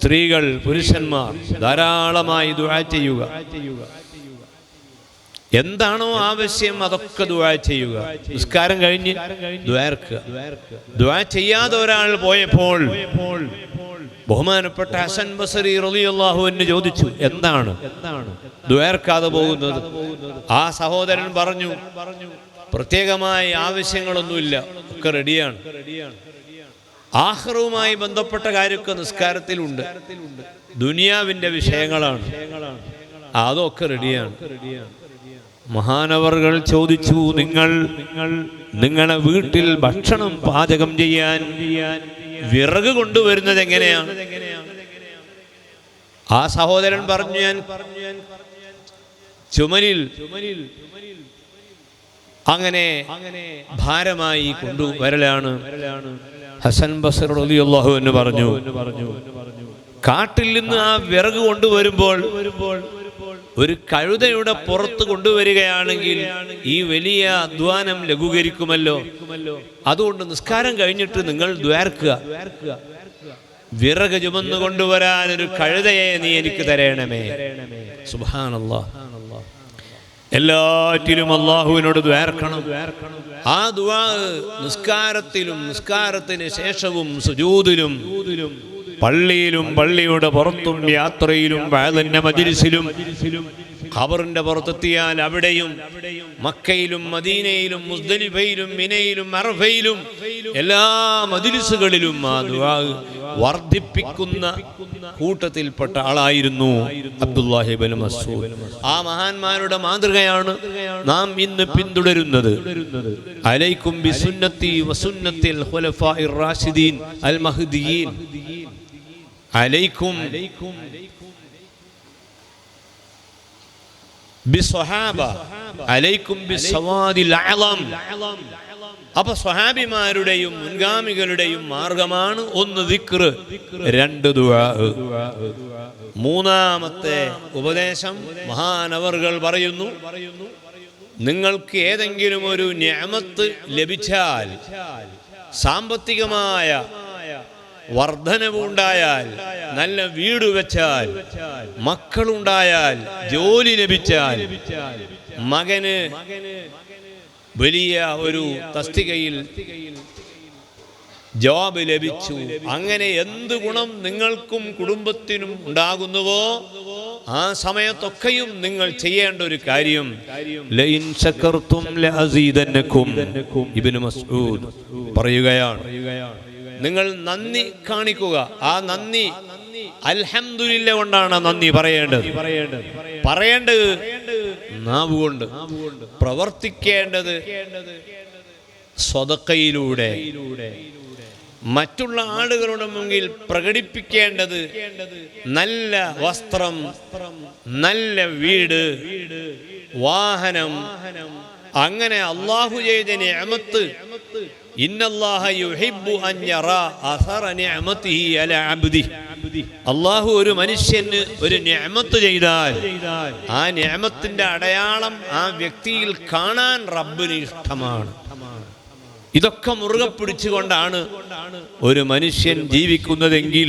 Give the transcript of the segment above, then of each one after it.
സ്ത്രീകൾ പുരുഷന്മാർ ധാരാളമായി ദുആ ചെയ്യുക. എന്താണോ ആവശ്യം അതൊക്കെ ദുആ ചെയ്യുക. നിസ്കാരം കഴിഞ്ഞ് ദ്വാർക്കുക ദുആ ചെയ്യാതെ ഒരാൾ പോയപ്പോൾ ബഹുമാനപ്പെട്ട ഹസൻ ബസറി റളിയല്ലാഹു എന്ന് ചോദിച്ചു എന്താണ്? ദ്വാർക്കാതെ പോകുന്നത്. ആ സഹോദരൻ പറഞ്ഞു പ്രത്യേകമായി ആവശ്യങ്ങളൊന്നുമില്ല ഒക്കെ റെഡിയാണ് ആഹ്റവുമായി ബന്ധപ്പെട്ട കാര്യമൊക്കെ നിസ്കാരത്തിലുണ്ട്. ദുനിയാവിന്റെ വിഷയങ്ങളാണ്. അതൊക്കെ റെഡിയാണ്. മഹാനവറുകൾ ചോദിച്ചു നിങ്ങൾ നിങ്ങൾ നിങ്ങളെ വീട്ടിൽ ഭക്ഷണം പാചകം ചെയ്യാൻ വിറക് കൊണ്ടുവരുന്നത് എങ്ങനെയാണ്? ആ സഹോദരൻ പറഞ്ഞു ഞാൻ ചുമലിൽ അങ്ങനെ ഭാരമായി കൊണ്ടുവരലാണ്. ഹസൻ ബസർ റളിയല്ലാഹു എന്ന് പറഞ്ഞു കാട്ടിൽ നിന്ന് ആ വിറക് കൊണ്ടുവരുമ്പോൾ ഒരു കഴുതയുടെ പുറത്ത് കൊണ്ടുവരികയാണെങ്കിൽ ഈ വലിയ അധ്വാനം ലഘൂകരിക്കുമല്ലോ. അതുകൊണ്ട് നിസ്കാരം കഴിഞ്ഞിട്ട് നിങ്ങൾ ദ്വാർക്കുക വിറക് ചുമന്നു കൊണ്ടുവരാൻ ഒരു കഴുതയെ നീ എനിക്ക് തരയണമേ സുബാനല്ലാ എല്ലാറ്റിലും അള്ളാഹുവിനോട് ആ ദുആ നിസ്കാരത്തിലും നിസ്കാരത്തിന് ശേഷവും സുജൂതിലും പള്ളിയിലും പള്ളിയുടെ പുറത്തും യാത്രയിലും വേദന മജിലിസിലും ഖബറിന്റെ പുറത്തെത്തിയാൽ അവിടെയും മക്കയിലും മദീനയിലും മുസ്ദലിഫയിലും മിനയിലും അറഫയിലും എല്ലാ മജിലിസുകളിലും ആ ദുആ വർദ്ധിപ്പിക്കുന്ന കൂട്ടത്തിൽപ്പെട്ട ആളായിരുന്നു അബ്ദുല്ലാഹിബിൻ മസൂദ് ആ മഹാന്മാരുടെ മാതൃകയാണ് നാം ഇന്ന് പിന്തുടരുന്നത്. അലൈക്കും ബിസുന്നത്തി വസുന്നത്തിൽ ഖുലഫാഇർ റാഷിദീൻ അൽ മഹ്ദിയീൻ. അലൈക്കും അപ്പൊ സ്വഹാബിമാരുടെയും മുൻഗാമികളുടെയും മാർഗമാണ് ഒന്ന് ദിക്റ് രണ്ട് ദുആ. മൂന്നാമത്തെ ഉപദേശം മഹാനവറുകൾ പറയുന്നു നിങ്ങൾക്ക് ഏതെങ്കിലും ഒരു ഞാമത്ത് ലഭിച്ചാൽ സാമ്പത്തികമായ വർധനവ് ഉണ്ടായാൽ നല്ല വീട് വെച്ചാൽ മക്കളുണ്ടായാൽ ജോലി ലഭിച്ചാൽ മകന് വലിയ ഒരു തസ്തികയിൽ ജോബ് ലഭിച്ചു. അങ്ങനെ എന്ത് ഗുണം നിങ്ങൾക്കും കുടുംബത്തിനും ഉണ്ടാകുന്നുവോ? ആ സമയത്തൊക്കെയും നിങ്ങൾ ചെയ്യേണ്ട ഒരു കാര്യം പറയുകയാണ്. നിങ്ങൾ നന്ദി കാണിക്കുക. ആ നന്ദി അൽഹംദുലില്ല കൊണ്ടാണ് നന്ദി പറയേണ്ടത്. പറയേണ്ടത് നാവ് കൊണ്ട് പ്രവർത്തിക്കേണ്ടത് സ്വതക്കയിലൂടെ. മറ്റുള്ള ആളുകളുടെ മുമ്പിൽ പ്രകടിപ്പിക്കേണ്ടത് നല്ല വസ്ത്രം നല്ല വീട് വാഹനം അങ്ങനെ അള്ളാഹു ചെയ്ത നിഅമത്ത് അള്ളാഹു ഒരു മനുഷ്യന് ഒരു നിഅമത്ത് ചെയ്താൽ ആ നിഅമത്തിന്റെ അടയാളം ആ വ്യക്തിയിൽ കാണാൻ റബ്ബിന് ഇഷ്ടമാണ്. ഇതൊക്കെ മുറുകെ പിടിച്ചുകൊണ്ടാണ് ഒരു മനുഷ്യൻ ജീവിക്കുന്നതെങ്കിൽ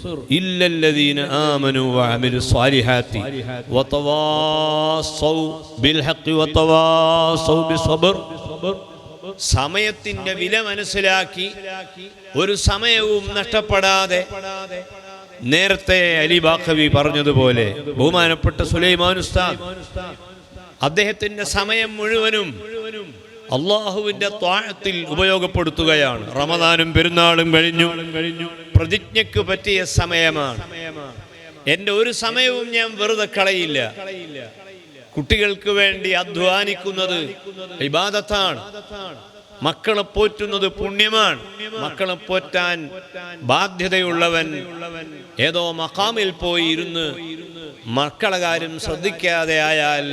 വൽ അസ്ർ ഇന്നൽ ഇൻസാന ലഫീ ഖുസ്ർ ഇല്ല الذين آمنوا وعملوا الصالحات وتواصوا بالحق وتواصوا بالصبر സമയത്തിന്റെ വില മനസ്സിലാക്കി ഒരു സമയവും നഷ്ടപ്പെടാതെ നേരത്തെ അലി ബാഖവി പറഞ്ഞതുപോലെ ബഹുമാനപ്പെട്ട സുലൈമാൻ ഉസ്താദ് അദ്ദേഹത്തിന്റെ സമയം മുഴുവനും അള്ളാഹുവിന്റെ ത്വാഴത്തിൽ ഉപയോഗപ്പെടുത്തുകയാണ്. റമദാനും പെരുന്നാളും കഴിഞ്ഞു. പ്രതിജ്ഞയ്ക്ക് പറ്റിയ സമയമാണ്. എന്റെ ഒരു സമയവും ഞാൻ വെറുതെ കളയില്ല. കുട്ടികൾക്ക് വേണ്ടി അധ്വാനിക്കുന്നത് ഇബാദത്താണ്. മക്കളെ പോറ്റുന്നത് പുണ്യമാണ്. മക്കളെ പോറ്റാൻ ബാധ്യതയുള്ളവൻ ഏതോ മക്കാമിൽ പോയി ഇരുന്ന് മക്കളെ കാര്യം ശ്രദ്ധിക്കാതെ ആയാൽ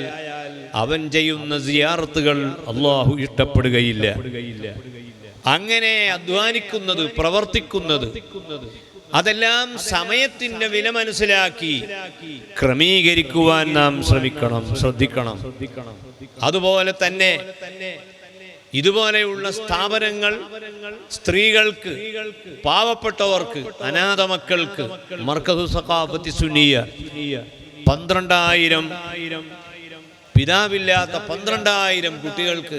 അവൻ ചെയ്യുന്ന സിയാറത്തുകൾ അള്ളാഹു ഇഷ്ടപ്പെടുകയില്ല. അങ്ങനെ അധ്വാനിക്കുന്നത് പ്രവർത്തിക്കുന്നത് അതെല്ലാം സമയത്തിന്റെ വില മനസ്സിലാക്കി ക്രമീകരിക്കുവാൻ നാം ശ്രമിക്കണം ശ്രദ്ധിക്കണം. അതുപോലെ തന്നെ ഇതുപോലെയുള്ള സ്ഥാപനങ്ങൾ സ്ത്രീകൾക്ക് പാവപ്പെട്ടവർക്ക് അനാഥ മക്കൾക്ക് മർക്കസു സഖാഫത്തി സുനിയ പന്ത്രണ്ടായിരം പിതാവില്ലാത്ത പന്ത്രണ്ടായിരം കുട്ടികൾക്ക്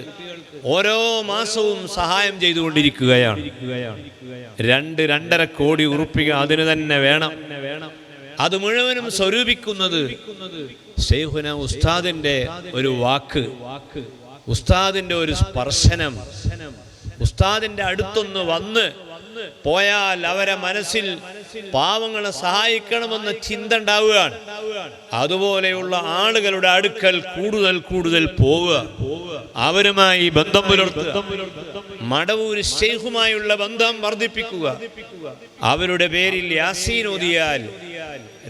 ഓരോ മാസവും സഹായം ചെയ്തുകൊണ്ടിരിക്കുകയാണ്. രണ്ട് രണ്ടര കോടി ഉറുപ്പിക അതിന് തന്നെ വേണം. അത് മുഴുവനും സ്വരൂപിക്കുന്നത് സേഹുന ഉസ്താദിന്റെ ഒരു വാക്ക് ഉസ്താദിന്റെ ഒരു സ്പർശനം ഉസ്താദിന്റെ അടുത്തൊന്ന് വന്ന് പോയാൽ അവരെ മനസ്സിൽ പാവങ്ങളെ സഹായിക്കണമെന്ന ചിന്ത ഉണ്ടാവുകയാണ്. അതുപോലെയുള്ള ആളുകളുടെ അടുക്കൽ കൂടുതൽ കൂടുതൽ പോവുക. അവരുമായി ബന്ധം പുലർത്തുക. മടവൂർ ഷെയ്ഖുമായുള്ള ബന്ധം വർദ്ധിപ്പിക്കുക. അവരുടെ പേരിൽ യാസീൻ ഓതിയാൽ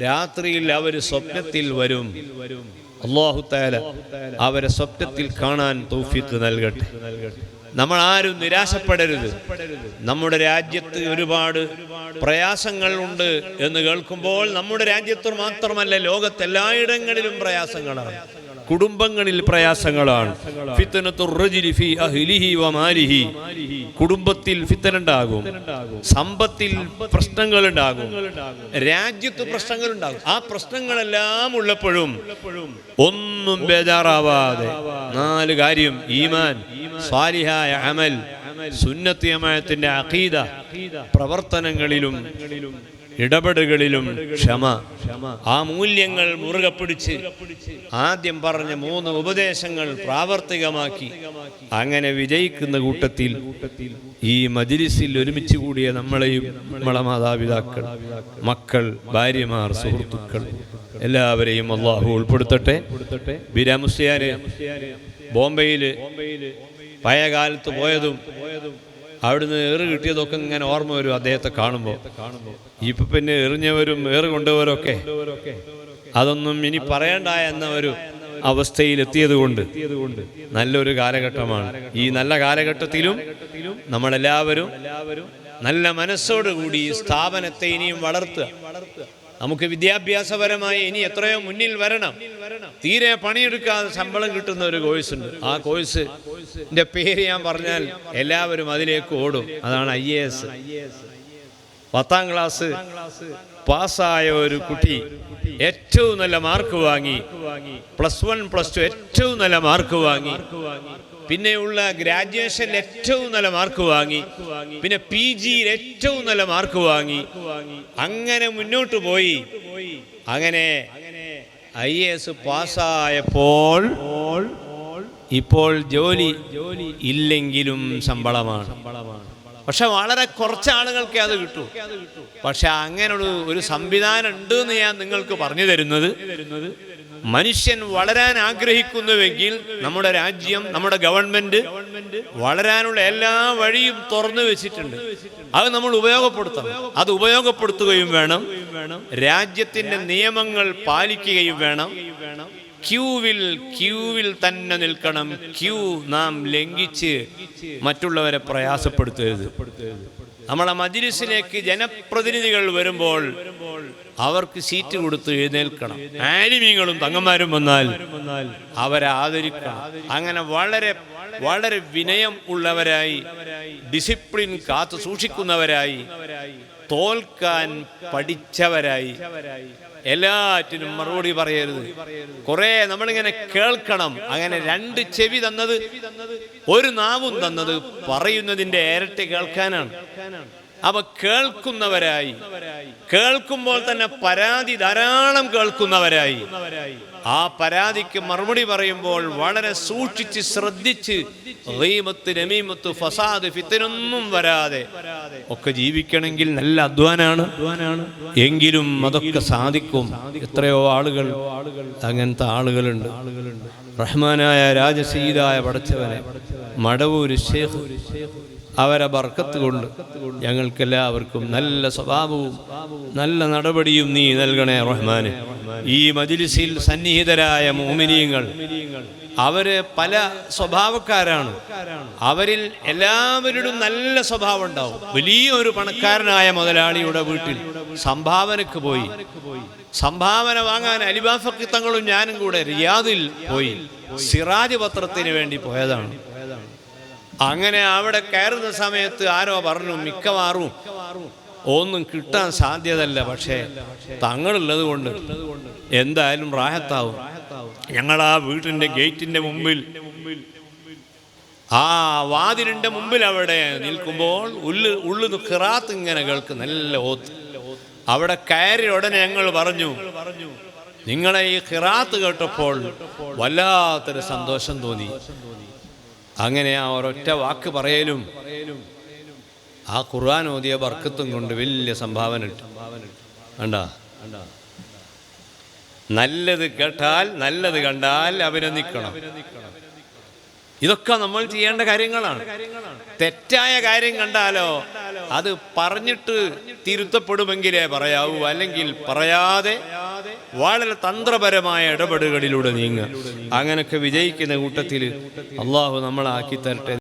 രാത്രിയിൽ അവർ സ്വപ്നത്തിൽ വരും. അള്ളാഹു അവരെ സ്വപ്നത്തിൽ കാണാൻ തൗഫീഖ് നൽകട്ടെ. നമ്മൾ ആരും നിരാശപ്പെടരുത്. നമ്മുടെ രാജ്യത്ത് ഒരുപാട് പ്രയാസങ്ങൾ ഉണ്ട് എന്ന് കേൾക്കുമ്പോൾ നമ്മുടെ രാജ്യത്ത് മാത്രമല്ല ലോകത്തെല്ലായിടങ്ങളിലും പ്രയാസങ്ങളാണ്. കുടുംബങ്ങളിൽ പ്രയാസങ്ങളാണ്. കുടുംബത്തിൽ ഫിത്തനുണ്ടാകും. സമ്പത്തിൽ പ്രശ്നങ്ങൾ ഉണ്ടാകും രാജ്യത്ത് പ്രശ്നങ്ങൾ ഉണ്ടാകും ആ പ്രശ്നങ്ങളെല്ലാം ഉള്ളപ്പോഴും ഒന്നും ബേജാറാവാതെ നാല് കാര്യം ഈമാൻ സ്വാലിഹായ അമൽ സുന്നത്ത് അഖീദ പ്രവർത്തനങ്ങളിലും ഇടപെടലുകളിലും ക്ഷമ. ആ മൂല്യങ്ങൾ മുറുകെ പിടിച്ച് ആദ്യം പറഞ്ഞ മൂന്ന് ഉപദേശങ്ങൾ പ്രാവർത്തികമാക്കി അങ്ങനെ വിജയിക്കുന്ന കൂട്ടത്തിൽ ഈ മജിലിസിൽ ഒരുമിച്ച് കൂടിയ നമ്മളെയും നമ്മളെ മാതാപിതാക്കൾ മക്കൾ ഭാര്യമാർ സുഹൃത്തുക്കൾ എല്ലാവരെയും അള്ളാഹു ഉൾപ്പെടുത്തട്ടെ. ബിരാമുസ്യാര് ബോംബെയിൽ പഴയ കാലത്ത് പോയതും അവിടുന്ന് ഏറ് കിട്ടിയതൊക്കെ ഇങ്ങനെ ഓർമ്മ വരും അദ്ദേഹത്തെ കാണുമ്പോൾ. ഇപ്പൊ പിന്നെ എറിഞ്ഞവരും ഏറ് കൊണ്ടുപോരൊക്കെ അതൊന്നും ഇനി പറയണ്ട എന്ന ഒരു അവസ്ഥയിൽ എത്തിയത് കൊണ്ട് നല്ലൊരു കാലഘട്ടമാണ്. ഈ നല്ല കാലഘട്ടത്തിലും നമ്മളെല്ലാവരും നല്ല മനസ്സോടുകൂടി സ്ഥാപനത്തെ ഇനിയും വളർത്തുക. നമുക്ക് വിദ്യാഭ്യാസപരമായി ഇനി എത്രയോ മുന്നിൽ വരണം. തീരെ പണിയെടുക്കാതെ ശമ്പളം കിട്ടുന്ന ഒരു കോഴ്സ് ഉണ്ട് ആ കോഴ്സ് പേര് ഞാൻ പറഞ്ഞാൽ എല്ലാവരും അതിലേക്ക് ഓടും. അതാണ് ഐ എ എസ്. പത്താം ക്ലാസ് പാസ്സായ ഒരു കുട്ടി ഏറ്റവും നല്ല മാർക്ക് വാങ്ങി. പ്ലസ് വൺ പ്ലസ് ടു ഏറ്റവും നല്ല മാർക്ക് വാങ്ങി. പിന്നെയുള്ള ഗ്രാജുവേഷനിൽ ഏറ്റവും നല്ല മാർക്ക് വാങ്ങി. പിന്നെ പി ജിയിൽ ഏറ്റവും നല്ല മാർക്ക് വാങ്ങി. അങ്ങനെ മുന്നോട്ട് പോയി. അങ്ങനെ ഐ എസ് പാസ്സായപ്പോൾ ഇപ്പോൾ ജോലി ഇല്ലെങ്കിലും ശമ്പളമാണ്. പക്ഷെ വളരെ കുറച്ച് ആളുകൾക്ക് അത് കിട്ടൂ. പക്ഷെ അങ്ങനെ ഒരു ഒരു സംവിധാനം ഉണ്ട് എന്ന് ഞാൻ നിങ്ങൾക്ക് പറഞ്ഞു തരുന്നത്. മനുഷ്യൻ വളരാൻ ആഗ്രഹിക്കുന്നുവെങ്കിൽ നമ്മുടെ രാജ്യം നമ്മുടെ ഗവൺമെന്റ് വളരാനുള്ള എല്ലാ വഴിയും തുറന്നു വെച്ചിട്ടുണ്ട്. അത് നമ്മൾ ഉപയോഗപ്പെടുത്തണം. അത് ഉപയോഗപ്പെടുത്തുകയും വേണം. രാജ്യത്തിന്റെ നിയമങ്ങൾ പാലിക്കുകയും വേണം. ക്യൂവിൽ ക്യൂവിൽ തന്നെ നിൽക്കണം. ക്യൂ നാം ലംഘിച്ച് മറ്റുള്ളവരെ പ്രയാസപ്പെടുത്തരുത്. നമ്മളെ മജിലിസിലേക്ക് ജനപ്രതിനിധികൾ വരുമ്പോൾ അവർക്ക് സീറ്റ് കൊടുത്ത് എഴുന്നേൽക്കണം. ആലിമീങ്ങളും തങ്ങന്മാരും വന്നാൽ അവരെ ആദരിക്കണം. അങ്ങനെ വളരെ വളരെ വിനയം ഉള്ളവരായി ഡിസിപ്ലിൻ കാത്തു സൂക്ഷിക്കുന്നവരായി തോൽക്കാൻ പഠിച്ചവരായി എല്ലാറ്റിനും മറുപടി പറയരുത്. കുറെ നമ്മളിങ്ങനെ കേൾക്കണം. അങ്ങനെ രണ്ട് ചെവി തന്നത് ഒരു നാവും തന്നത് പറയുന്നതിന്റെ ഇരട്ടി കേൾക്കാനാണ്. അപ്പൊ കേൾക്കുന്നവരായി. കേൾക്കുമ്പോൾ തന്നെ പരാതി ധാരാളം കേൾക്കുന്നവരായി. ആ പരാതിക്ക് മറുപടി പറയുമ്പോൾ വളരെ സൂക്ഷിച്ച് ശ്രദ്ധിച്ച് റീമത്ത് നമീമത്ത് ഫസാദ് ഫിത്തിനൊന്നും വരാതെ ഒക്കെ ജീവിക്കണമെങ്കിൽ നല്ല അധ്വാനാണ്. എങ്കിലും അതൊക്കെ സാധിക്കും. എത്രയോ ആളുകൾ അങ്ങനത്തെ ആളുകളുണ്ട്. റഹ്മാനായ രാജസീതായ പടച്ചവനെ മടവൂര് ഷേഖ് അവരെ ബർക്കത്ത് കൊണ്ട് ഞങ്ങൾക്കെല്ലാവർക്കും നല്ല സ്വഭാവവും നല്ല നടപടിയും നീ നൽകണേ റഹ്മാന്. ഈ മജിലിസിൽ സന്നിഹിതരായ മോമിനിയങ്ങൾ അവർ പല സ്വഭാവക്കാരാണ്. അവരിൽ എല്ലാവരുടെ നല്ല സ്വഭാവം ഉണ്ടാവും വലിയൊരു പണക്കാരനായ മുതലാളിയുടെ വീട്ടിൽ സംഭാവനക്ക് പോയി. സംഭാവന വാങ്ങാൻ അലിബാഫക്കിത്തങ്ങളും ഞാനും കൂടെ റിയാദിൽ പോയി. സിറാജ് പത്രത്തിന് വേണ്ടി പോയതാണ്. അങ്ങനെ അവിടെ കയറുന്ന സമയത്ത് ആരോ പറഞ്ഞു മിക്കവാറും ഒന്നും കിട്ടാൻ സാധ്യതല്ല പക്ഷേ തങ്ങളുള്ളത് കൊണ്ട്. എന്തായാലും റാഹത്താവും. ഞങ്ങൾ ആ വീട്ടിന്റെ ഗേറ്റിന്റെ മുമ്പിൽ. ആ വാതിലിന്റെ മുമ്പിൽ അവിടെ നിൽക്കുമ്പോൾ ഉള്ളു ഉള്ളു ഖിറാത്ത് ഇങ്ങനെ കേൾക്കും നല്ല ഓത്ത്. അവിടെ കയറി ഉടനെ ഞങ്ങൾ പറഞ്ഞു നിങ്ങളെ ഈ ഖിറാത്ത് കേട്ടപ്പോൾ വല്ലാത്തൊരു സന്തോഷം തോന്നി. അങ്ങനെ ആ ഒരൊറ്റ വാക്ക് പറയലും ആ ഖുർആൻ ഓതിയ ബർക്കത്തും കൊണ്ട് വലിയ സംഭാവന കണ്ടാ? നല്ലത് കേട്ടാൽ നല്ലത് കണ്ടാൽ അഭിനന്ദിക്കണം. ഇതൊക്കെ നമ്മൾ ചെയ്യേണ്ട കാര്യങ്ങളാണ്. തെറ്റായ കാര്യം കണ്ടാലോ അത് പറഞ്ഞിട്ട് തിരുത്തപ്പെടുമെങ്കിലേ പറയാവൂ. അല്ലെങ്കിൽ പറയാതെ വളരെ തന്ത്രപരമായ ഇടപെടലുകളിലൂടെ നീങ്ങുക. അങ്ങനെയൊക്കെ വിജയിക്കുന്ന കൂട്ടത്തിൽ അള്ളാഹു നമ്മളാക്കി തരട്ടെ.